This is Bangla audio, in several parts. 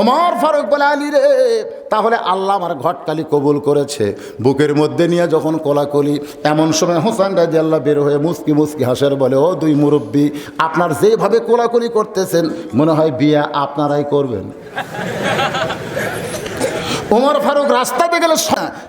ওমর ফারুক বলে, আলী রে। তাহলে আল্লাহ আমার ঘটকালি কবুল করেছে। বুকের মধ্যে নিয়ে যখন কোলাকলি, এমন সময় হোসেন রাজি আল্লাহ বের হয়ে মুসকি মুসকি হাসের বলে, ও দুই মুরব্বী, আপনার যেভাবে কোলাকলি করতেছেন, মনে হয় বিয়া আপনারাই করবেন। ওমর ফারুক রাস্তাতে গেলে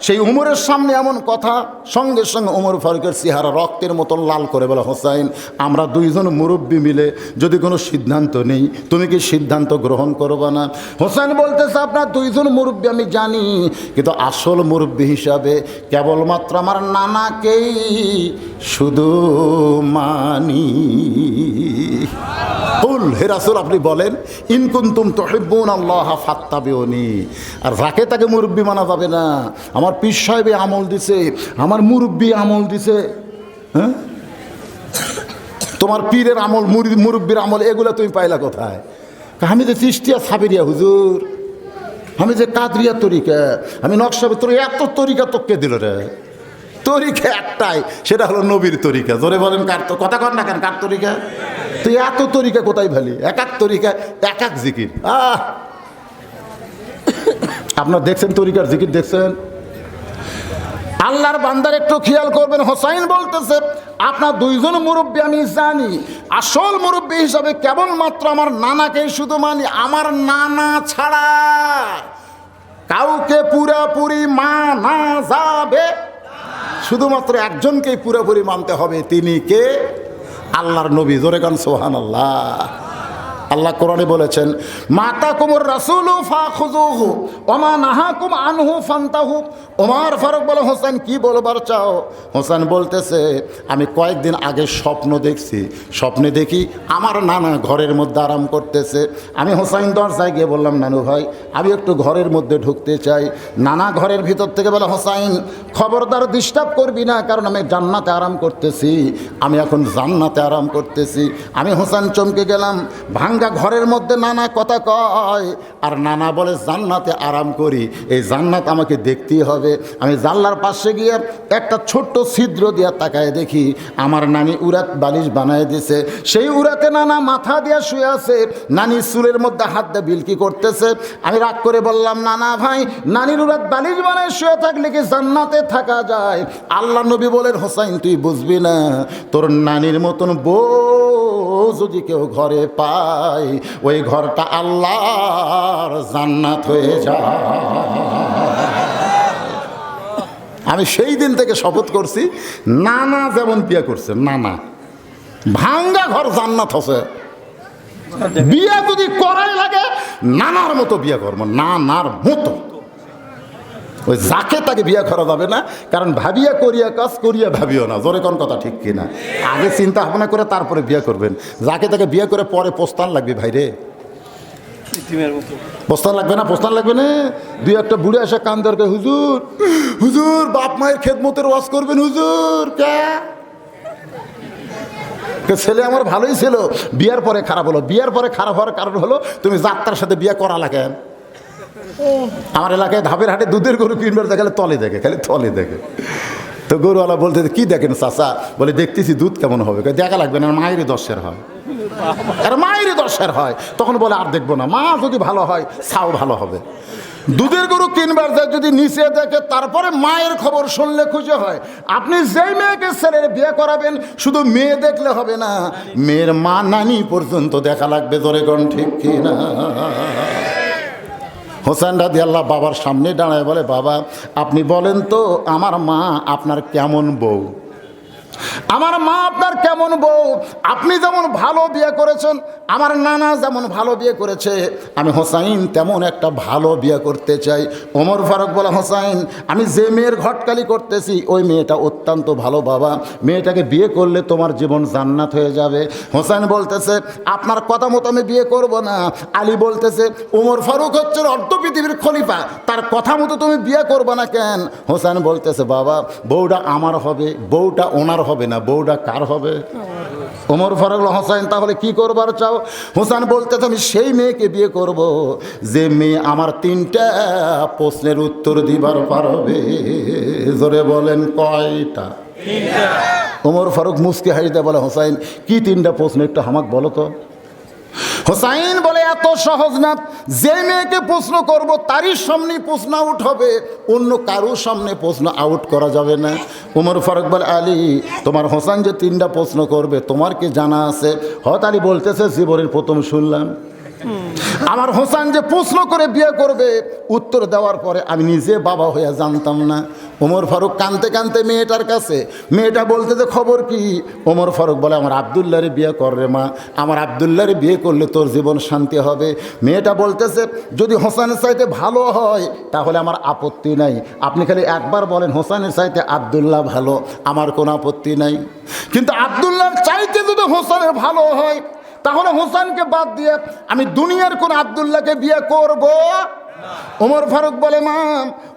সেই উমরের সামনে এমন কথা, সঙ্গে সঙ্গে ওমর ফারুকের চেহারা রক্তের মতন লাল করে বলে, হোসাইন, আমরা দুইজন মুরব্বী মিলে যদি কোনো সিদ্ধান্ত নেই, তুমি কি সিদ্ধান্ত গ্রহণ করবে না? হোসাইন বলতেছে, আপনার দুইজন মুরব্বী আমি জানি, কিন্তু আসল মুরব্বী হিসাবে কেবলমাত্র আমার নানাকেই শুধু মানি। কুল, হে রাসূল, আপনি বলেন ইনকুন্তুম তহিব্বুন আল্লাহ ফাত্তাবিউনি। আর রাকে তাকে মুরব্বী মানা যাবে না। আমার পীর সাহেবে আমল দিছে, আমার মুরব্বী আমল দিছে। হ্যাঁ? তোমার পীরের আমল, মুরি- মুরব্বীর আমল, এগুলো তুমি পাইলা কোথায়? আমি যে চিস্তিয়া সাবেরিয়া, হুজুর। আমি যে কাদরিয়া তরিকা, আমি নকশাবে তোর এত তরিকা তোকে দিল রে? তরিকা একটাই, সেটা হলো নবীর তরিকা। জোরে বলেন, কার তো, কথা কর না কেন, কার তরিকা? তুই এত তরিকা কোথায় ভালি এক এক তরিকা, এক এক জিকির। আহ! আপনার দেখছেন তরিকার জিকির, দেখছেন? আল্লাহর বান্দার একটু খেয়াল করবেন, হোসাইন বলতেছে, আপনার দুইজন মুরব্বী আমি জানি। আসল মুরব্বী হিসাবে কেবলমাত্র আমার নানাকে শুধু মানি। আমার নানা ছাড়া কাউকে পুরাপুরি মানা যাবে। শুধুমাত্র একজনকেই পুরোপুরি মানতে হবে। তিনি কে? আল্লাহর নবী জোরে গান সোহান আল্লাহ আল্লাহ কোরআনে বলেছেন মাতা কুমুর রাসুলু ফাখুজুহু ওমা নাহাকুম আনহু ফান্তাহু। ওমার ফারুক বলে, হোসেন, কি বলবার চাও? হোসেন বলতেছে, আমি কয়েকদিন আগে স্বপ্ন দেখছি। স্বপ্নে দেখি আমার নানা ঘরের মধ্যে আরাম করতেছে। আমি হোসাইন দরজায় গিয়ে বললাম, নানু ভাই, আমি একটু ঘরের মধ্যে ঢুকতে চাই। নানা ঘরের ভিতর থেকে বলে হোসাইন খবরদার ডিস্টার্ব করবি না, কারণ আমি জান্নাতে আরাম করতেছি। আমি এখন জান্নাতে আরাম করতেছি। আমি হোসেন চমকে গেলাম ভাঙ্গা ঘরের মধ্যে নানা কথা কয়। আর নানা বলে, জান্নাতে আরাম করি। এই জান্নাত আমাকে দেখতেই হবে। আমি জানলার পাশে গিয়ে একটা ছোট্ট ছিদ্র দিয়া তাকায় দেখি, আমার নানি উরাত বালিশ বানায় দিছে। সেই উরাতে নানা মাথা দিয়া শুয়ে আছে। নানি চুলের মধ্যে হাত দিয়ে বিলকি করতেছে। আমি রাগ করে বললাম, নানা ভাই, নানির উরাত বালিশ বানায় শুয়ে থাকলে কি জান্নাতে থাকা যায়? আল্লাহ নবী বলেন, হোসাইন, তুই বুঝবি না। তোর নানির মতন বউ যদি কেউ ঘরে পায় ওই ঘরটা আল্লাহর জান্নাত হয়ে যায়। আমি সেই দিন থেকে শপথ করছি, নানা যেমন বিয়ে করছে, নানা। ভাঙ্গা ঘর জান্নাত হসে বিয়ে যদি করাই লাগে, নানার মতো বিয়ে করব, নানার মতো। ওই যাকে তাকে বিয়ে করা যাবে না কারণ ভাবিয়া করিয়া কাজ করিয়া ভাবিও না। জোরে কোন কথা ঠিক কিনা? আগে চিন্তা ভাবনা করে তারপরে বিয়ে করবেন। যাকে তাকে বিয়ে করে পরে পোস্তান লাগবে ভাইরে পোস্তান লাগবে না? পোস্তান লাগবে না? দুই একটা বুড়ে আসে কান দরকার হুজুর হুজুর বাপ মায়ের খেদমতের ওয়াজ করবেন হুজুর কে? কে ছেলে আমার ভালোই ছিল। বিয়ার পরে খারাপ হলো। বিয়ার পরে খারাপ হওয়ার কারণ হলো তুমি যাত্রার সাথে বিয়ে করা লাগেন আমার এলাকায় ধাপের হাটে দুধের গরু কিনবার দেখালে তলে দেখে, খালি তলে দেখে। তো গরুওয়ালা বলতে, কি দেখেন চাচা? বলে, দেখতেছি দুধ কেমন হবে? দেখা লাগবে না মায়েরই দশের হয়। আর, মায়েরই দশের হয়। তখন বলে, আর দেখব না, মা যদি ভালো হয়, ছাও ভালো হবে। দুধের গরু কিনবার যায়, যদি নিচে দেখে, তারপরে মায়ের খবর শুনলে খুশি হয়। আপনি যেই মেয়েকে ছেলের বিয়ে করাবেন, শুধু মেয়ে দেখলে হবে না, মেয়ের মা নানি পর্যন্ত দেখা লাগবে ধরে কোন ঠিক কি না? হোসেন রাজি আল্লাহ বাবার সামনে দাঁড়ায় বলে, বাবা, আপনি বলেন তো, আমার মা আপনার কেমন বউ? আমার মা আপনার কেমন বউ? আপনি যেমন ভালো বিয়ে করেছেন, আমার নানা যেমন ভালো বিয়ে করেছে, আমি হোসাইন তেমন একটা ভালো বিয়ে করতে চাই। ওমর ফারুক বলে, হোসাইন, আমি যে মেয়ের ঘটকালি করতেছি, ওই মেয়েটা অত্যন্ত ভালো বাবা। মেয়েটাকে বিয়ে করলে তোমার জীবন জান্নাত হয়ে যাবে। হোসাইন বলতেছে, আপনার কথা মতো আমি বিয়ে করব না। আলী বলতেছে, ওমর ফারুক হচ্ছে অর্ধ পৃথিবীর খলিফা, তার কথা মতো তুমি বিয়ে করবে না কেন? হোসেন বলতেছে, বাবা, বউটা আমার হবে, বউটা ওনার হবে না বউটা কার হবে? ওমর ফারুক হোসাইন তাহলে কি করবার চাও? হোসেন তো আমি সেই মেয়েকে বিয়ে করব যে মেয়ে আমার তিনটা প্রশ্নের উত্তর দিবার পারবে। জোরে বলেন কয়টা? ওমর ফারুক মুসকে হাসিতে বলে হোসাইন কি তিনটা প্রশ্ন একটু আমাকে বলো তো? হোসাইন বলে, এত সহজ না। যে মেয়েকে প্রশ্ন করব, তারই সামনে প্রশ্ন আউট হবে। অন্য কারোর সামনে প্রশ্ন আউট করা যাবে না। উমর ফারুক বলে, আলী, তোমার হোসাইন যে তিনটা প্রশ্ন করবে, তোমার কি জানা আছে? হত আলী বলতেছে, জীবনের প্রথম শুনলাম। আমার হোসান যে প্রশ্ন করে বিয়ে করবে, উত্তর দেওয়ার পরে আমি নিজে বাবা হয়ে জানতাম না। ওমর ফারুক কানতে কানতে মেয়েটার কাছে, মেয়েটা বলতে যে খবর কি? ওমর ফারুক বলে, আমার আবদুল্লারে বিয়ে কর রে মা, আমার আবদুল্লারে বিয়ে করলে তোর জীবন শান্তি হবে। মেয়েটা বলতেছে, যদি হোসানের চাইতে ভালো হয়, তাহলে আমার আপত্তি নাই। আপনি খালি একবার বলেন হোসানের চাইতে আবদুল্লাহ ভালো, আমার কোনো আপত্তি নাই। কিন্তু আবদুল্লাহর চাইতে যদি হোসেনের ভালো হয় তাহলে হোসেনকে বাদ দিয়ে আমি দুনিয়ার কোন আবদুল্লাহকে বিয়ে করব? ওমর ফারুক বলে মা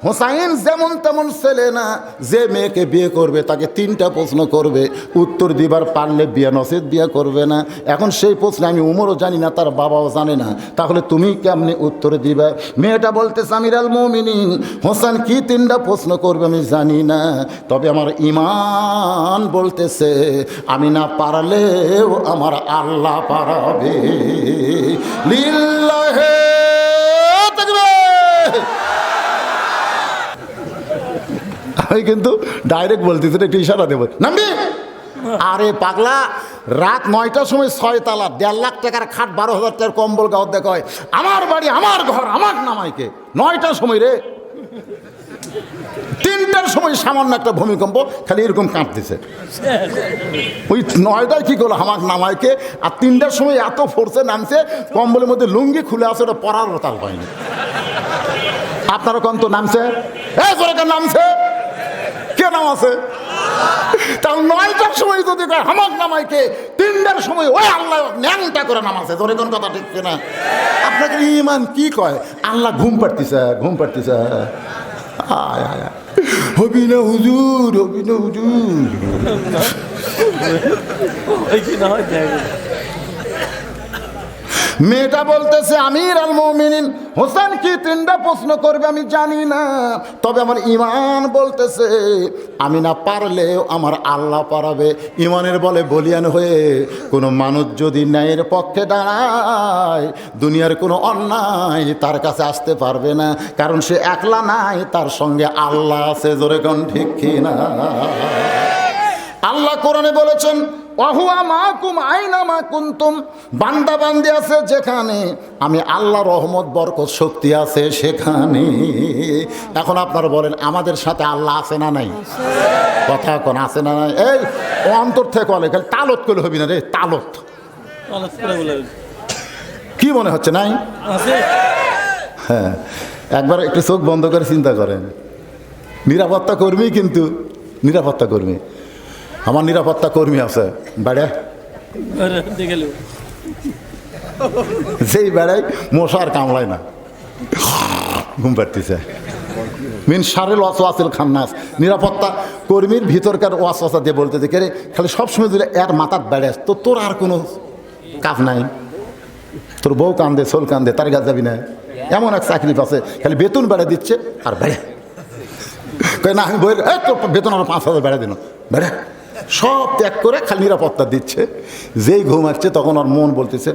হোসাইন যেমন তেমন ছেলে না, যে মেয়েকে বিয়ে করবে, তাকে তিনটা প্রশ্ন করবে। উত্তর দিবার পারলে বিয়ে নসিদ বিয়ে করবে না। এখন সেই প্রশ্নে আমি উমরও জানি না, তার বাবাও জানে না। তাহলে তুমি কেমনি উত্তর দিবে? মেয়েটা বলতে সামির আল মমিনিন হোসেন কি তিনটা প্রশ্ন করবে আমি জানি না। তবে আমার ইমান বলতেছে, আমি না পারলেও আমার আল্লাহ পারাবে। লিল্লাহে আমি কিন্তু ডাইরেক্ট বলতেছি একটু ইশারা দেবো। নামবি? আরে পাগলা, রাত নয়টার সময় ছয় তালা দেড় লাখ টাকার খাট, বারো হাজার টাকার কম্বল গাঁত দেখায় আমার বাড়ি, আমার ঘর, আমার নামাইকে। নয়টার সময় রে। তিনটার সময় সামান্য একটা ভূমিকম্প, খালি এরকম কাঁপতেছে। ওই নয়টায় কি করল? হামাক নামাইকে, আর তিনটার সময় এত ফোর্সে নামছে, কম্বলের মধ্যে লুঙ্গি খুলে আছে, ওটা পরার তাল পায়নি আপনারা তো নামছে? এ নামছে? কে নাম আছে? তার নয়টার সময় যদি কয়, হামাক নামাইকে তিনটার সময় ওই আল্লাহ ন্যাংটা করে নামাছে ধরে কোন কথা ঠিক না আপনাকে ইমান কি কয়? আল্লাহ ঘুম পাড়তিছে ঘুম পাড়তিছে। আয় আয় হুজুর, হবি না হুজুর। মেয়েটা বলতেছে, আমির আল মমিনিন হোসেন কি তিনটা প্রশ্ন করবে আমি জানি না। তবে আমার ইমান বলতেছে, আমি না পারলেও আমার আল্লাহ পারাবে। ইমানের বলে বলিয়ান হয়ে, কোনো মানুষ যদি ন্যায়ের পক্ষে দাঁড়ায়, দুনিয়ার কোনো অন্যায় তার কাছে আসতে পারবে না, কারণ সে একলা নাই, তার সঙ্গে আল্লাহ আছে, জোরে কোন ঠিক কিনা? আল্লাহ কোরআনে বলেছেন অহুয়া মা কুম আইনা মা কুন্তুম বান্দা বান্দি আছে যেখানে। আমি আল্লাহ রহমত বরকত শক্তি আছে সেখানে। এখন আপনারা বলেন আমাদের সাথে আল্লাহ আছে না নাই? কথা এখন আছে না নাই? এই অন্তর থেকে খালি তালত করলে হবি না রে তালত। কি মনে হচ্ছে নাই? হ্যাঁ একবার একটু চোখ বন্ধ করে চিন্তা করেন। নিরাপত্তা কর্মী কিন্তু নিরাপত্তা কর্মী। আমার নিরাপত্তা কর্মী আছে। বেড়ে যেই বেড়ায় মশার কামড়ায় না। ঘুম পাড়তেছে। মিন সারেল ওয়াসওয়াসিল খান্নাস। নিরাপত্তা কর্মীর ভিতরকার ওয়াসওয়াসা দিয়ে বলতে দেখে রে খালি সবসময় দিলে এর মাথার বেড়াস তো তোর আর কোনো কাজ নাই। তোর বউ কান্দে সোল কান্দে তার কাজ যাবি না। এমন এক চাকরি পাচ্ছে খালি বেতন বেড়া দিচ্ছে আর বেড়ে না আমি বই তোর বেতন আমার পাঁচ হাজার বেড়া দিন বেড়া সব ত্যাগ করে খালি নিরাপত্তা দিচ্ছে। যেই ঘুমাচ্ছে তখন ওর মন বলতেছে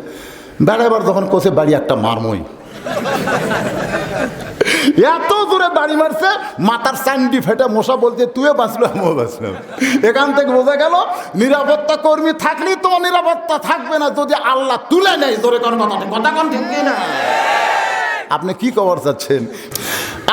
বেড়াবার যখন কোসে বাড়ি একটা মারমই। এত দূরে বাড়ি মারছে, মাথার চান্ডি ফেটে মশা বলতে তুইও বাঁচলো আমিও বাঁচলাম এখান থেকে বোঝা গেল, নিরাপত্তা কর্মী থাকলেই তো নিরাপত্তা থাকবে না, যদি আল্লাহ তুলে নেয়, জোরে কোন কথা কথা কোন ঠিক না আপনি কি খবর চাচ্ছেন?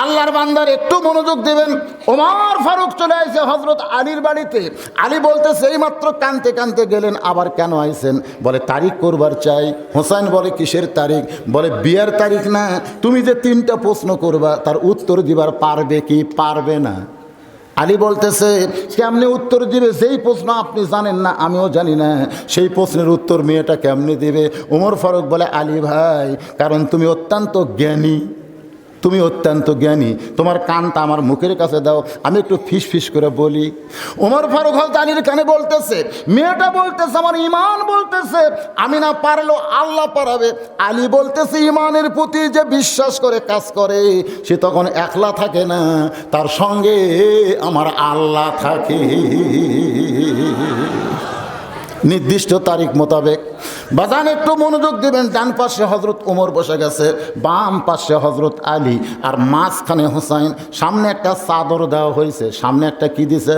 আল্লাহর বান্দার একটু মনোযোগ দেবেন। ওমার ফারুক চলে আসছে হজরত আলীর বাড়িতে। আলী বলতে সেই মাত্র কানতে কানতে গেলেন, আবার কেন আইছেন? বলে, তারিখ করবার চাই। হোসাইন বলে, কিসের তারিখ? বলে, বিয়ের তারিখ না, তুমি যে তিনটা প্রশ্ন করবা, তার উত্তর দিবার পারবে কি পারবে না? আলী বলতেছে, কেমনে উত্তর দিবে? যেই প্রশ্ন আপনি জানেন না, আমিও জানি না। সেই প্রশ্নের উত্তর মেয়েটা কেমনে দিবে? ওমর ফারুক বলে, আলী ভাই, কারণ তুমি অত্যন্ত জ্ঞানী। তুমি অত্যন্ত জ্ঞানী। তোমার কানটা আমার মুখের কাছে দাও, আমি একটু ফিস ফিস করে বলি। ওমর ফারুক হল আলীর কানে বলতেছে, মেয়েটা বলতেছে, আমার ইমান বলতেছে। আমি না পারলেও আল্লাহ পারাবে। আলী বলতেছে ইমানের প্রতি যে বিশ্বাস করে কাজ করে, সে তখন একলা থাকে না। তার সঙ্গে আমার আল্লাহ থাকে। নির্দিষ্ট তারিখ মোতাবেক বাজান, একটু মনোযোগ দেবেন। ডান পাশে হজরত ওমর বসে গেছে, বাম পাশে হজরত আলী আর মাঝখানে হোসাইন। সামনে একটা চাদর দেওয়া হয়েছে। সামনে একটা কি দিছে?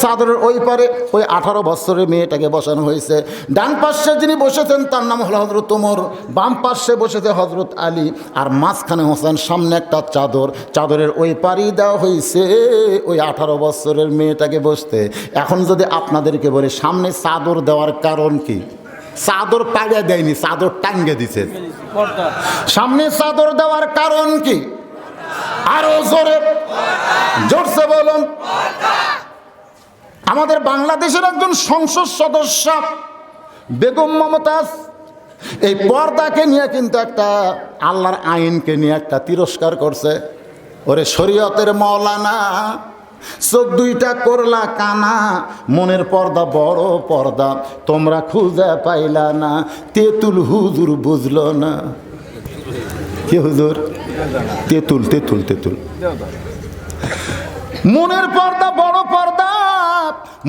চাদরের ওই পারে ওই আঠারো বছরের মেয়েটাকে বসানো হয়েছে। ডান পাশে যিনি বসেছেন, তার নাম হলো হজরত ওমর বাম পাশে বসেছে হজরত আলী আর মাঝখানে হোসেন সামনে একটা চাদর। চাদরের ওই পারি দেওয়া হয়েছে ওই আঠারো বছরের মেয়েটাকে বসতে। এখন যদি আপনাদেরকে বলি, সামনে চাদর দেওয়ার কারণ কি? চাদর পাড়িয়ে দেয়নি, চাদর টাঙ্গে দিছে। সামনে চাদর দেওয়ার কারণ কি? আরও জোরে, জোরসে বলুন। আমাদের বাংলাদেশের একজন সংসদ সদস্য, বেগম মমতাজ, এই পর্দাকে নিয়ে কিন্তু একটা আল্লাহর আইনকে নিয়ে একটা তিরস্কার করছে। ওরে শরীয়তের মৌলানা চোখ দুইটা করলা কানা, মনের পর্দা বড় পর্দা, তোমরা খুঁজে পাইলা না, তেঁতুল হুজুর বুঝলো না। কে হুজুর? তেঁতুল তেঁতুল তেঁতুল। মনের পর্দা বড় পর্দা,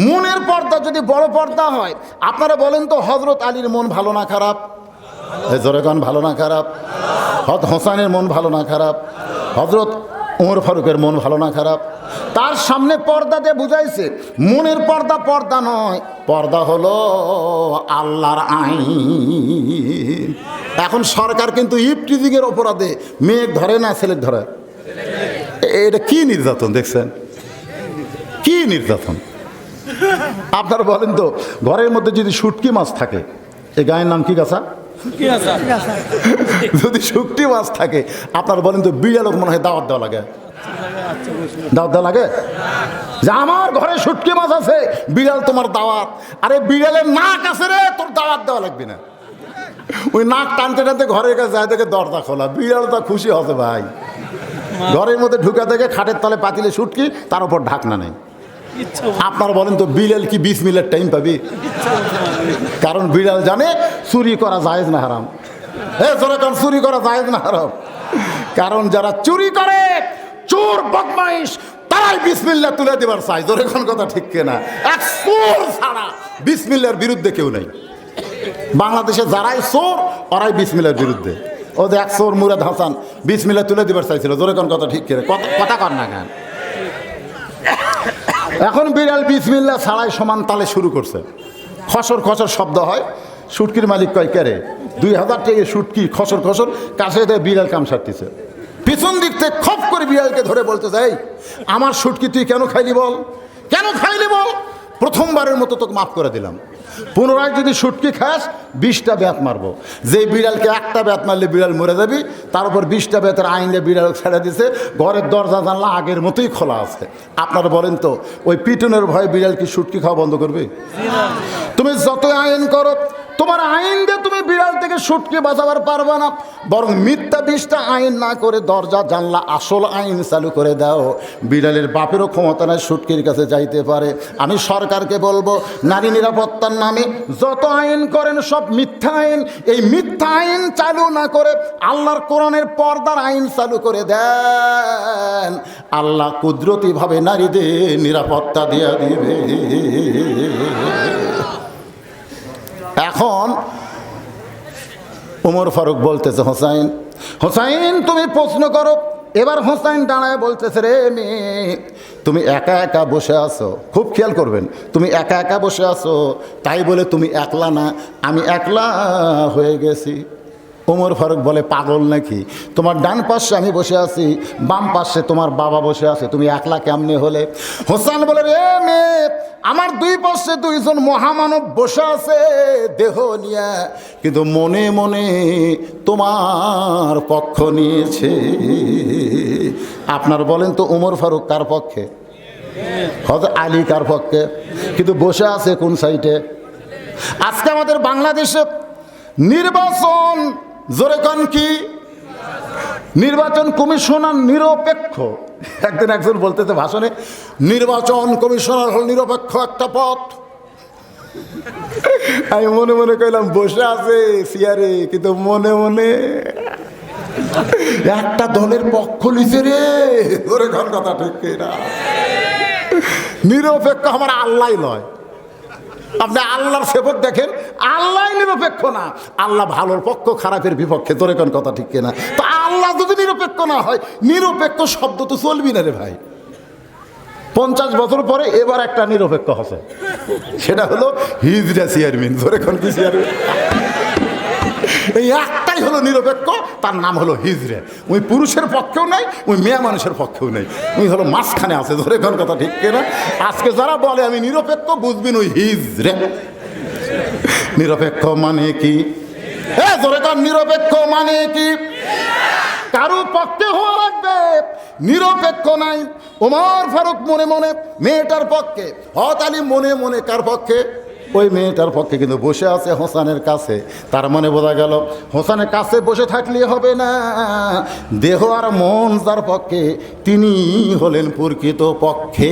মনের পর্দা যদি বড় পর্দা হয়, আপনারা বলেন তো হজরত আলীর মন ভালো না খারাপ? জোরেগান ভালো না খারাপ? হদ হোসানের মন ভালো না খারাপ? হজরত ওমর ফারুকের মন ভালো না, খারাপ? তার সামনে পর্দা দিয়ে বুঝাইছে, মনের পর্দা পর্দা নয়, পর্দা হলো আল্লাহর আইন। এখন সরকার কিন্তু ইফটিজিংয়ের অপরাধে মেয়ে ধরে না ছেলে ধরে? এটা কি নির্যাতন দেখছেন? কি নির্যাতন? আপনারা বলেন তো, ঘরের মধ্যে যদি শুটকি মাছ থাকে এই গায়ের নাম কি গাছা যদি শুটকি মাছ থাকে আপনার বলেন তো বিড়ালক মনে হয় দাওয়াত দেওয়া লাগে। দাওয়াত দেওয়া লাগে? যে আমার ঘরে শুটকি মাছ আছে বিড়াল তোমার দাওয়াত। আরে বিড়ালের নাক আছে রে তোর দাওয়াত দেওয়া লাগবে না। ওই নাক টানতে টানতে ঘরের কাছে যায় দেখে দরজা খোলা। বিড়াল তো খুশি হবে ভাই। ঘরের মধ্যে ঢুকে দেখে খাটের তলে পাতিলে শুটকি তার উপর ঢাকনা নেই। আপনারা বলেন তো, বিড়াল কি বিশ মিলের টাইম পাবি? কারণ বিড়াল জানে চুরি করা জায়েজ না হারাম। হে, জোরে কারণ চুরি করা জায়েজ না হারাম। কারণ যারা চুরি করে, চোর, বদমাইশ, তারাই বিসমিল্লা তুলে দেবার চাই। জোরে কোন কথা ঠিক কিনা? এক চোর ছাড়া বিসমিল্লার বিরুদ্ধে কেউ নেই। বাংলাদেশে যারাই চোর, ওরাই বিসমিল্লার বিরুদ্ধে। ও যে এক চোর মুরাদ হাসান বিসমিল্লা তুলে দিবার চাইছিল। কোন কথা ঠিক কিনা? কথা কর না কেন? এখন বিড়াল বিসমিল্লা ছাড়াই সমান তালে শুরু করছে। খসর খসর শব্দ হয়। সুটকির মালিক কয় কেরে দুই হাজার টাকা সুটকি খসর খসর কাছে বিড়াল কাম সারতেছে। পিছন দিক থেকে খপ করে বিড়ালকে ধরে বলতে চাই আমার সুটকি তুই কেন খাইলি বল? কেন খাইলি বল? প্রথমবারের মতো তোকে মাফ করে দিলাম। পুনরায় যদি সুটকি খাস বিশটা ব্যাত মারবো। যে বিড়ালকে একটা ব্যাত মারলে বিড়াল মরে যাবি তার উপর বিশটা ব্যাতের আইনে বিড়াল ছেড়ে দিছে ঘরের দরজা জানলা আগের মতোই খোলা আছে। আপনারা বলেন তো ওই পিটনের ভয়ে বিড়াল কি সুটকি খাওয়া বন্ধ করবে? তুমি যত আইন করো তোমার আইন দিয়ে তুমি বিড়াল থেকে সুটকে বাঁচাবার পারবে না। বরং মিথ্যা বিশটা আইন না করে দরজা, জানলা, আসল আইন চালু করে দাও। বিড়ালের বাপেরও ক্ষমতা নাই সুটকির কাছে যাইতে পারে। আমি সরকারকে বলব, নারী নিরাপত্তার নামে যত আইন করেন সব মিথ্যা আইন। এই মিথ্যা আইন চালু না করে আল্লাহর কোরআনের পর্দার আইন চালু করে দেন। আল্লাহ কুদরতিভাবে নারীদের নিরাপত্তা দিয়া দিবে। এখন উমর ফারুক বলতেছে, হোসাইন হোসাইন, তুমি প্রশ্ন করো। এবার হোসাইন দাঁড়ায় বলতেছে, রে মেয়ে, তুমি একা একা বসে আছো, খুব খেয়াল করবেন, তুমি একা একা বসে আছো, তাই বলে তুমি একলা না, আমি একলা হয়ে গেছি। ওমর ফারুক বলে, পাগল নাকি? তোমার ডান পাশে আমি বসে আছি, বাম পাশে তোমার বাবা বসে আছে, তুমি একলা কেমনে হলে? হোসান বলে, রে মেয়ে আমার দুই পাশে দুইজন মহামানব বসে আছে দেহ নিয়ে। কিন্তু মনে মনে তোমার পক্ষ নিয়েছে। আপনার বলেন তো উমর ফারুক কার পক্ষে? হয়তো আলী কার পক্ষে? কিন্তু বসে আছে কোন সাইডে আজকে আমাদের বাংলাদেশে নির্বাচন, জোরে কি? নির্বাচন কমিশনার নিরপেক্ষ একদিন একজন বলতেছে ভাষণে, নির্বাচন কমিশনার হল নিরপেক্ষ একটা পথ। আমি মনে মনে কইলাম, বসে আছে চেয়ারে কিন্তু মনে মনে একটা দলের পক্ষ লিছে রে। ওরে ঘর কথা, ঠিক না? নিরপেক্ষ আমার আল্লাহ নয়। আপনি আল্লাহর সেবক দেখেন, আল্লাহ নিরপেক্ষ না। আল্লাহ ভালোর পক্ষ, খারাপের বিপক্ষে, তোর কোন কথা, ঠিক কিনা যদি নিরপেক্ষ না হয়, নিরপেক্ষ শব্দ তো চলবি না রে ভাই। পঞ্চাশ বছর পরে এবার একটা নিরপেক্ষ আছে সেটা হলো হিজরা চেয়ারম্যান ধরে কোন চেয়ারম্যান? এই একটাই হলো নিরপেক্ষ, তার নাম হলো হিজরে। ওই পুরুষের পক্ষেও নাই, ওই মেয়ে মানুষের পক্ষেও নেই। ওই হলো মাঝখানে আছে ধরে কোন কথা ঠিক কিনা? আজকে যারা বলে, আমি নিরপেক্ষ বুঝবেন ওই হিজরে। নিরপেক্ষ মানে কি? এ ধরে নিরপেক্ষ মানে কি? কারও পক্ষে হওয়া লাগবে। নিরপেক্ষ নাই। ওমর ফারুক মনে মনে মেয়েটার পক্ষে। হত আলী মনে মনে কার পক্ষে? ওই মেয়েটার পক্ষে কিন্তু বসে আছে হোসানের কাছে। তার মানে বোঝা গেল, হোসানের কাছে বসে থাকলে হবে না। দেহ আর মন যার পক্ষে তিনি হলেন প্রকৃত পক্ষে।